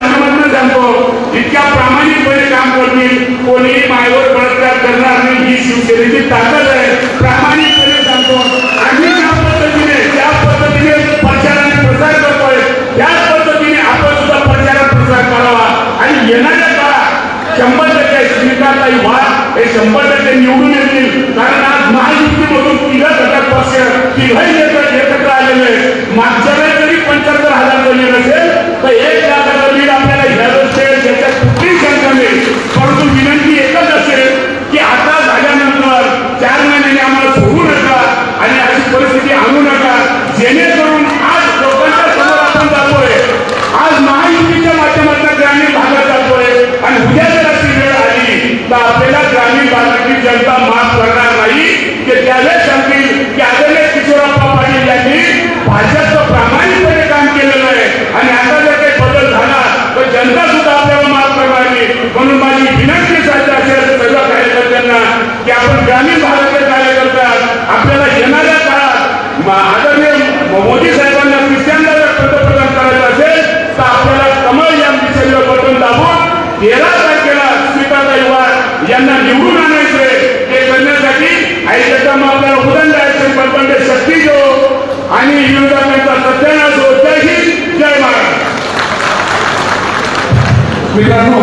सांगतो इतक्या प्रामाणिकपणे काम करतील कोणीही मायवर बळत्कार करणार नाही ही शिवसेनेची ताकद आहे. प्रामाणिकपणे सांगतो आम्ही ज्या पद्धतीने ज्या पद्धतीने प्रचार आणि प्रसार करतोय त्याच पद्धतीने आपण सुद्धा प्रचार प्रसार करावा. आणि येणाऱ्या काळात शंभर टक्के श्रीकांताई वाघ हे शंभर टक्के निवडून येतील. कारण आज महायुतीमधून तिघ घटक पक्ष तिघही एकत्र एकत्र आलेले आहेत. मागच्या वेळेस जरी पंच्याहत्तर हजार लीड असेल तर एक लाखाचा लीड आपल्याला ह्या असेल याच्यात कुठलीही शंका नाही परंतु विनंती एकच असेल की आता झाल्यानंतर चार महिन्याने आम्हाला सोडू नका आणि अशी परिस्थिती आणू नका जेणेकरून आज लोकांच्या समोर आपण जातोय आज महायुतीच्या माध्यमातून ग्रामीण भागात जातोय आणि उद्या जर अशी वेळ आली तर आपल्याला ग्रामीण भागातील जनता माफ करणार नाही ते त्यावेळेस सांगतील की आदरणीय किशोरप्पा पाटील यांनी भाजपचं प्रामाणिकपणे काम केलेलं आहे आणि आता जर काही बदल झाला तर जनता सुद्धा आपल्याला माफ करणार नाही म्हणून माझी विनंती साध्य असेल सर्व कार्यकर्त्यांना की आपण ग्रामीण भागातले कार्यकर्ता आपल्याला येणाऱ्या काळात म- आदरणीय मोदी साहेबांना तिसऱ्यांदा जर पंतप्रधान करायचं असेल तर आपल्याला कमळ या दिशेवर बटन दाबून तेरा तारखेला स्मिताताई वाघ यांना निवडून आणायचे हे करण्यासाठी आईच्या मग आपल्याला उदाहरण द्यायचं पण ते शक्ती जो आणि विरोधकांचा सत्यानाश हो जय जय महाराष्ट्र मित्रांनो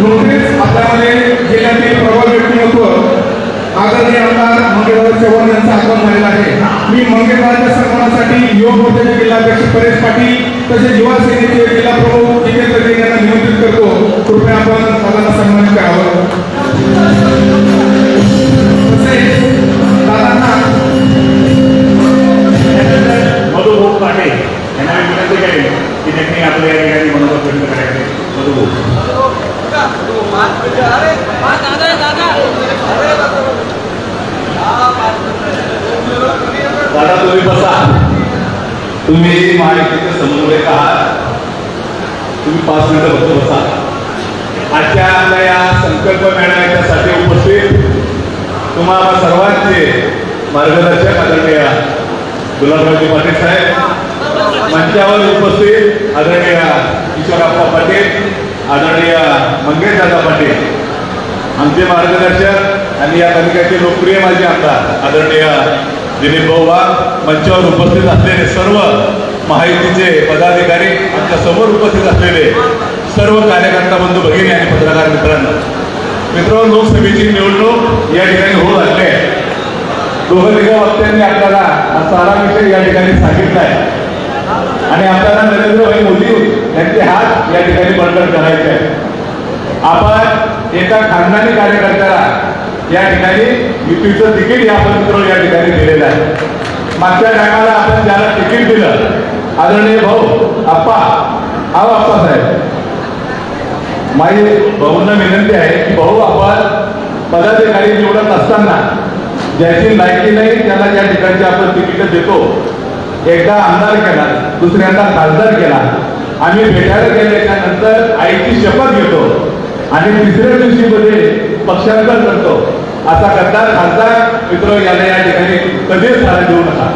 नुकतेच आपल्यामध्ये जिल्ह्यातील प्रबळ व्यक्तिमत्व आदरणीय आमदार मंगेशराव चव्हाण यांचं आगमन झालेलं आहे. मी मंगेशरावच्या सन्मानासाठी युवक मोर्चाचे जिल्हाध्यक्ष परेश पाटील तसेच युवा सेनेचे जिल्हा प्रमुख जितेंद्र जैन यांना निमंत्रित करतो. कृपया आपण दादांना सन्मानित करावं. दादा तुम्ही बसा. तुम्ही महायुतीचे समन्वयक आहात. तुम्ही पाच मिनिटं फक्त बसा. आजच्या आपल्या या संकल्प मेळाव्याच्यासाठी उपस्थित तुम्हाला सर्वांचे मार्गदर्शक आदरणीय गुलाबरावजी पाटील साहेब मंचावर उपस्थित आदरणीय किशोरप्पा पाटील आदरणीय मंगेश दादा पाटील आमचे मार्गदर्शक आणि या तालुक्याचे लोकप्रिय माजी आमदार आदरणीय दिलीप भाऊ वाघ मंचावर उपस्थित असलेले सर्व माहितीचे पदाधिकारी आमच्यासमोर उपस्थित असलेले सर्व कार्यकर्ता बंधू भगिनी आणि पत्रकार मित्रांनो. मित्र लोकसभेची निवडणूक या ठिकाणी होऊ लागली आहे. दोघं तिघा वक्त्यांनी आपल्याला सारा विषय या ठिकाणी सांगितला आहे. आणि आपल्याला नरेंद्रभाई मोदी यांचे हात या ठिकाणी बळकट करायचे आहे आपण एका खानदानी कार्यकर्त्याला या ठिकाणी युतीचं तिकीट या मित्र या ठिकाणी दिलेलं आहे. मागच्या टायमाला आपण ज्याला तिकीट दिलं आदरणीय भाऊ आप्पा हा आप्पा साहेब. माझी भाऊंना विनंती आहे की भाऊ आपण पदाधिकारी निवडत असताना ज्याची लायकी नाही त्याला या ठिकाणची आपण तिकीट देतो. एकदा आमदार केला दुसऱ्यांदा खासदार केला. आम्ही भेटायला गेल्याच्यानंतर आईची शपथ घेतो आणि तिसऱ्या दिवशी मध्ये पक्षांतर करतो. असा गद्दार खासदार मित्र याला या ठिकाणी कधीच झाला देऊ नका.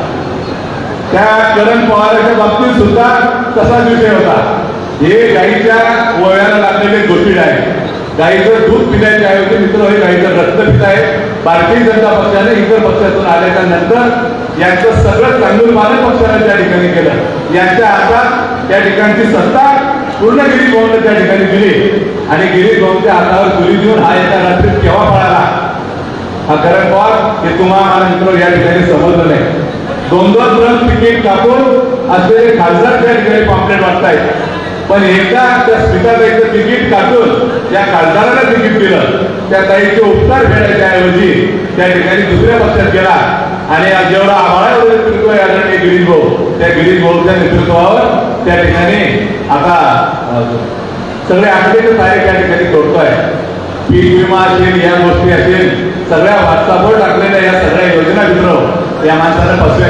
त्या करण पवाराच्या बाबतीत सुद्धा तसाच विषय होता. हे गाईच्या वयाला लागलेले गोष्टी आहे गाईचं दूध पिण्याचे ऐवजी मित्र हे गाईचं रक्त पित आहे. भारतीय जनता पक्षाने इतर पक्षातून आल्याच्यानंतर यांचं सगळं चांगलं मानक पक्षाने त्या ठिकाणी केलं. यांच्या हातात त्या ठिकाणची सत्ता पूर्ण गिरीश भाऊने त्या ठिकाणी दिली. आणि गिरीश भाऊच्या हातावर गुली देऊन हा एका रात्रीत केव्हा पळाला? हा करण पॉर हे तुम्हाला मित्र या ठिकाणी समजलं नाही. दोन दोन दोन तिकीट कापून असलेले खासदार त्या ठिकाणी पॉम्पलेट वाटतायत. पण एकदा त्या स्मिताताईचं तिकीट काढून त्या खासदाराला तिकीट दिलं. त्या ताईचे उपचार घेण्याच्याऐवजी त्या ठिकाणी दुसऱ्या पक्षात गेला. आणि जेवढा आम्हाला नेतृत्व आहे आदरणीय गिरीश भाऊ त्या गिरीश भाऊच्या नेतृत्वावर त्या ठिकाणी आता सगळे आकडेचे तारीख त्या ठिकाणी करतोय पीक विमा असेल या गोष्टी असेल सगळ्या व्हॉट्सअपवर टाकलेल्या या सगळ्या योजना मित्र या माणसानं फसव्या